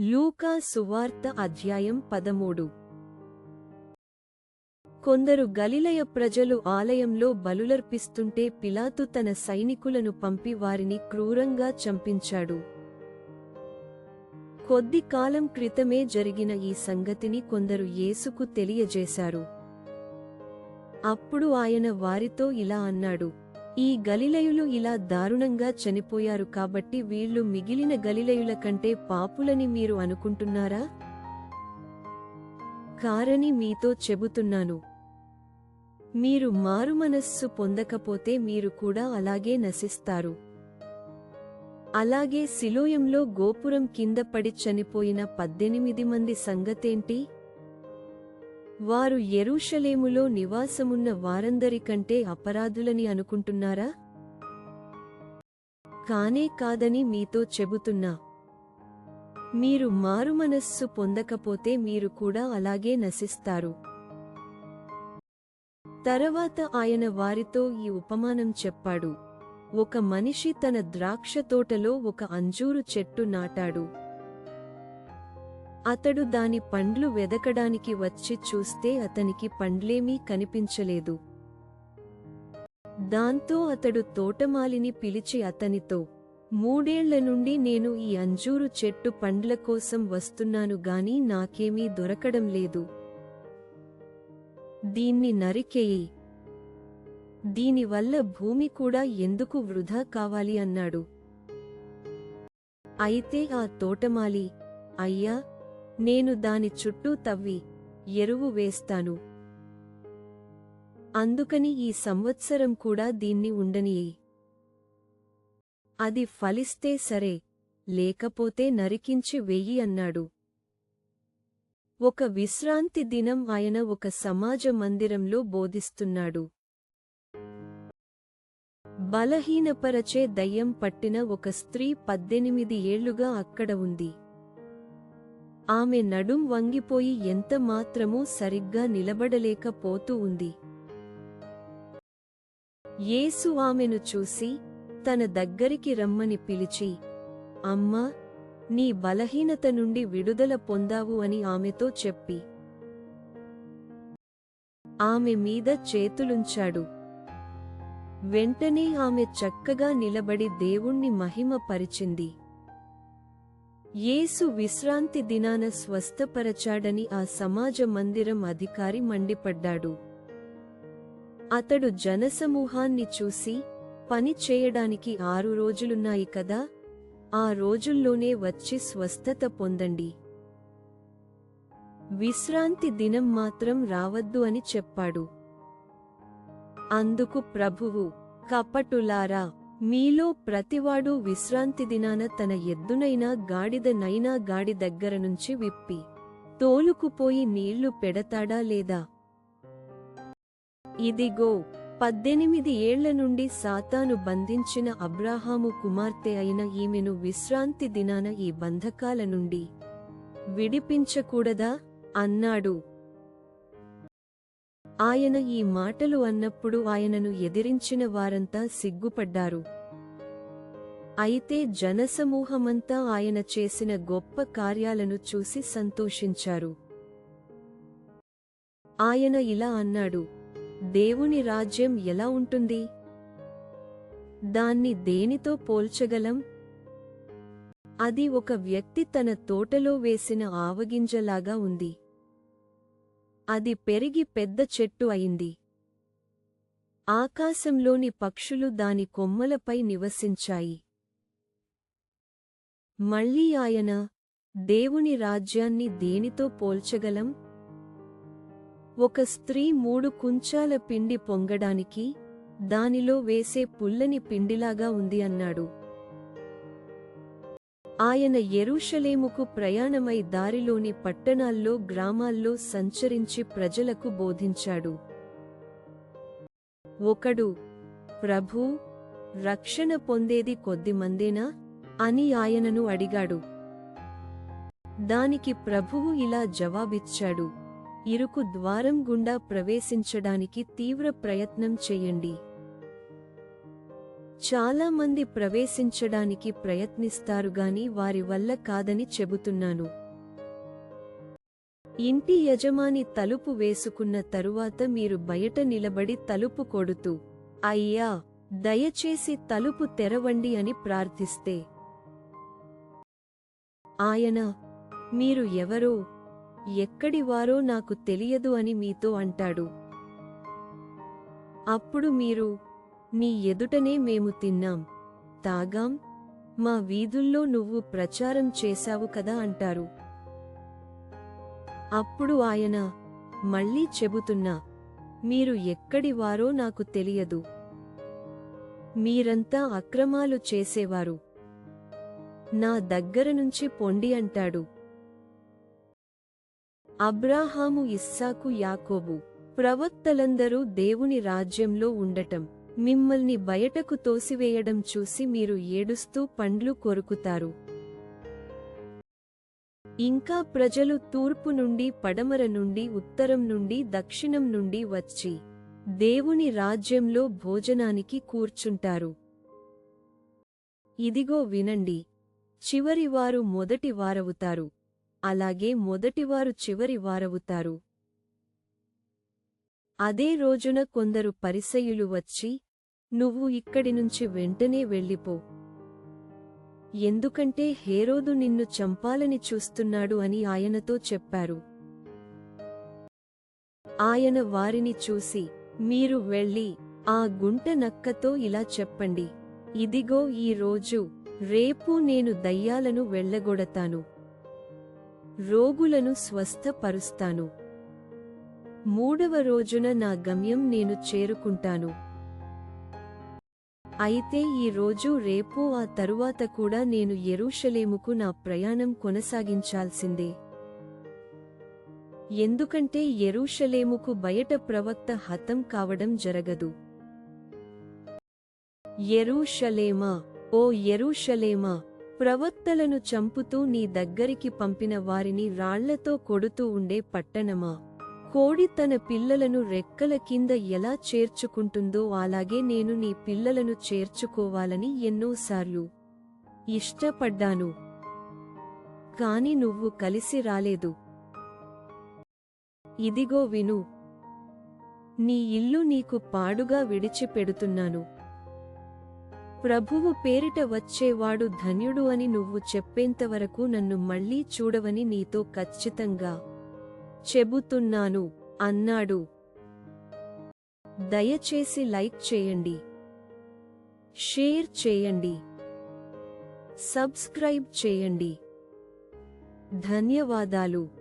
లూకా సువార్త అధ్యాయం పదమూడు. కొందరు గలిలయ ప్రజలు ఆలయంలో బలులర్పిస్తుంటే పిలాతు తన సైనికులను పంపి వారిని క్రూరంగా చంపించాడు. కొద్ది కాలం క్రితమే జరిగిన ఈ సంగతిని కొందరు యేసుకు తెలియజేశారు. అప్పుడు ఆయన వారితో ఇలా అన్నాడు ఈ గలిలయులు ఇలా దారుణంగా చనిపోయారు కాబట్టి వీళ్ళు మిగిలిన గలిలయుల కంటే పాపులని మీరు అనుకుంటున్నారా? కారని మీతో చెబుతున్నాను. మీరు మారుమనస్సు పొందకపోతే మీరు కూడా అలాగే నశిస్తారు. అలాగే సిలోయంలో గోపురం కింద పడి చనిపోయిన పద్దెనిమిది మంది సంగతేంటి? వారు ఎరూషలేములో నివాసమున్న వారందరికంటే అపరాధులని అనుకుంటున్నారా? కానే కాదని మీతో చెబుతున్నా. మీరు మారుమనస్సు పొందకపోతే మీరు కూడా అలాగే నశిస్తారు. తరవాత ఆయన వారితో ఈ ఉపమానం చెప్పాడు. ఒక మనిషి తన ద్రాక్ష తోటలో ఒక అంజూరు చెట్టు నాటాడు. అతడు దాని పండ్లు వెదకడానికి వచ్చి చూస్తే అతనికి పండ్లేమీ కనిపించలేదు. దాంతో అతడు తోటమాలిని పిలిచి అతనితో మూడేళ్ళ నుండి నేను ఈ అంజూరు చెట్టు పండ్ల కోసం వస్తున్నాను గాని నాకేమీ దొరకడం లేదు. దీన్ని నరికేయి. దీనివల్ల భూమి కూడా ఎందుకు వృధా కావాలి అన్నాడు. అయితే ఆ తోటమాలి అయ్యా నేను దాని చుట్టూ తవ్వి ఎరువు వేస్తాను. అందుకని ఈ సంవత్సరం కూడా దీన్ని ఉండనియే అది ఫలిస్తే సరే లేకపోతే నరికించి వెయ్యి అన్నాడు. ఒక విశ్రాంతి దినం ఆయన ఒక సమాజ మందిరంలో బోధిస్తున్నాడు. బలహీనపరచే దయ్యం పట్టిన ఒక స్త్రీ పద్దెనిమిది ఏళ్ళుగా అక్కడ ఉంది. ఆమె నడుం వంగిపోయి ఎంత మాత్రమూ సరిగ్గా నిలబడలేకపోతూ ఉంది. యేసు ఆమెను చూసి తన దగ్గరికి రమ్మని పిలిచి అమ్మా నీ బలహీనత నుండి విడుదల పొందావు అని ఆమెతో చెప్పి ఆమె మీద చేతులుంచాడు. వెంటనే ఆమె చక్కగా నిలబడి దేవుణ్ణి మహిమపరిచింది. యేసు విశ్రాంతి దినాన స్వస్థపరచాడని ఆ సమాజ మందిరం అధికారి మండిపడ్డాడు. అతడు జనసమూహాన్ని చూసి పని చేయడానికి ఆరు రోజులున్నాయి కదా ఆ రోజుల్లోనే వచ్చి స్వస్థత పొందండి. విశ్రాంతి దినం మాత్రం రావద్దు అని చెప్పాడు. అందుకు ప్రభువు కపటులారా మీలో ప్రతివాడు విశ్రాంతి దినాన తన ఎద్దునైనా గాడిదనైనా గాడి దగ్గర నుంచి విప్పి తోలుకుపోయి నీళ్ళు పెడతాడా లేదా? ఇదిగో పద్దెనిమిది ఏళ్ళ నుండి సాతాను బంధించిన అబ్రాహాము కుమార్తె అయిన ఈమెను విశ్రాంతి దినాన ఈ బంధకాల నుండి విడిపించకూడదా? అన్నాడు. ఆయన ఈ మాటలు అన్నప్పుడు ఆయనను ఎదిరించిన వారంతా సిగ్గుపడ్డారు. అయితే జనసమూహమంతా ఆయన చేసిన గొప్ప కార్యాలను చూసి సంతోషించారు. ఆయన ఇలా అన్నాడు దేవుని రాజ్యం ఎలా ఉంటుంది? దాన్ని దేనితో పోల్చగలం? అది ఒక వ్యక్తి తన తోటలో వేసిన ఆవగింజలాగా ఉంది. అది పెరిగి పెద్ద చెట్టు అయింది. ఆకాశంలోని పక్షులు దాని కొమ్మలపై నివసించాయి. మళ్ళీ ఆయన దేవుని రాజ్యాన్ని దేనితో పోల్చగలం? ఒక స్త్రీ మూడు కుంచాల పిండి పొంగడానికి దానిలో వేసే పుల్లని పిండిలాగా ఉంది అన్నాడు. ఆయన ఎరుషలేముకు ప్రయాణమై దారిలోని పట్టణాల్లో గ్రామాల్లో సంచరించి ప్రజలకు బోధించాడు. ఒకడు ప్రభూ రక్షణ పొందేది కొద్దిమందేనా అని ఆయనను అడిగాడు. దానికి ప్రభువు ఇలా జవాబిచ్చాడు ఇరుకు ద్వారం గుండా ప్రవేశించడానికి తీవ్ర ప్రయత్నం చెయ్యండి చాలా మంది ప్రవేశించడానికి ప్రయత్నిస్తారు గాని వారి వల్ల కాదని చెబుతున్నాను. ఇంటి యజమాని తలుపు వేసుకున్న తరువాత మీరు బయట నిలబడి తలుపు కొడుతూ అయ్యా దయచేసి తలుపు తెరవండి అని ప్రార్థిస్తే. ఆయన మీరు ఎవరో ఎక్కడివారో నాకు తెలియదు అని మీతో అంటాడు. అప్పుడు మీరు నీ ఎదుటనే మేము తిన్నాం. తాగాం. మా వీధుల్లో నువ్వు ప్రచారం చేశావు కదా అంటారు. అప్పుడు ఆయన మళ్ళీ చెబుతున్నా మీరు ఎక్కడివారో నాకు తెలియదు. మీరంతా అక్రమాలు చేసేవారు. నా దగ్గర నుంచి పొండి అంటాడు. అబ్రాహాము ఇస్సాకు యాకోబు ప్రవక్తలందరూ దేవుని రాజ్యంలో ఉండటం. మిమ్మల్ని బయటకు తోసివేయడం చూసి మీరు ఏడుస్తూ పండ్లు కొరుకుతారు. ఇంకా ప్రజలు తూర్పు నుండి పడమర నుండి ఉత్తరం నుండి దక్షిణం నుండి వచ్చి దేవుని రాజ్యంలో భోజనానికి కూర్చుంటారు. ఇదిగో వినండి. చివరివారు మొదటి వారవుతారు. అలాగే మొదటివారు చివరి వారవుతారు. అదే రోజున కొందరు పరిసయులు వచ్చి నువ్వు ఇక్కడి నుంచి వెంటనే వెళ్ళిపో. ఎందుకంటే హేరోదు నిన్ను చంపాలని చూస్తున్నాడు అని ఆయనతో చెప్పారు. ఆయన వారిని చూసి మీరు వెళ్ళి ఆ గుంట నక్కతో ఇలా చెప్పండి. ఇదిగో ఈ రోజు రేపు నేను దయ్యాలను వెళ్ళగొడతాను. రోగులను స్వస్థపరుస్తాను. మూడవ రోజున నా గమ్యం నేను చేరుకుంటాను. అయితే ఈ రోజు రేపు ఆ తరువాత కూడా నేను ఎరుషలేముకు నా ప్రయాణం కొనసాగించాల్సిందే. ఎందుకంటే ఎరుషలేముకు బయట ప్రవక్త హతం కావడం జరగదు. ఎరుషలేమ ఓ ఎరుషలేమ ప్రవక్తలను చంపుతూ నీ దగ్గరికి పంపిన వారిని రాళ్ళతో కొడుతూ ఉండే పట్టణమా? కోడి తన పిల్లలను రెక్కల కింద ఎలా చేర్చుకుంటుందో అలాగే నేను నీ పిల్లలను చేర్చుకోవాలని ఎన్నోసార్లు ఇష్టపడ్డాను. కాని నువ్వు కలిసి రాలేదు. ఇదిగో విను. నీ ఇల్లు నీకు పాడుగా విడిచిపెడుతున్నాను. ప్రభువు పేరిట వచ్చేవాడు ధన్యుడు అని నువ్వు చెప్పేంతవరకు నన్ను మళ్ళీ చూడవని నీతో ఖచ్చితంగా చెబుతున్నాను అన్నాడు. దయచేసి లైక్ చేయండి. షేర్ చేయండి. సబ్స్క్రైబ్ చేయండి. ధన్యవాదాలు.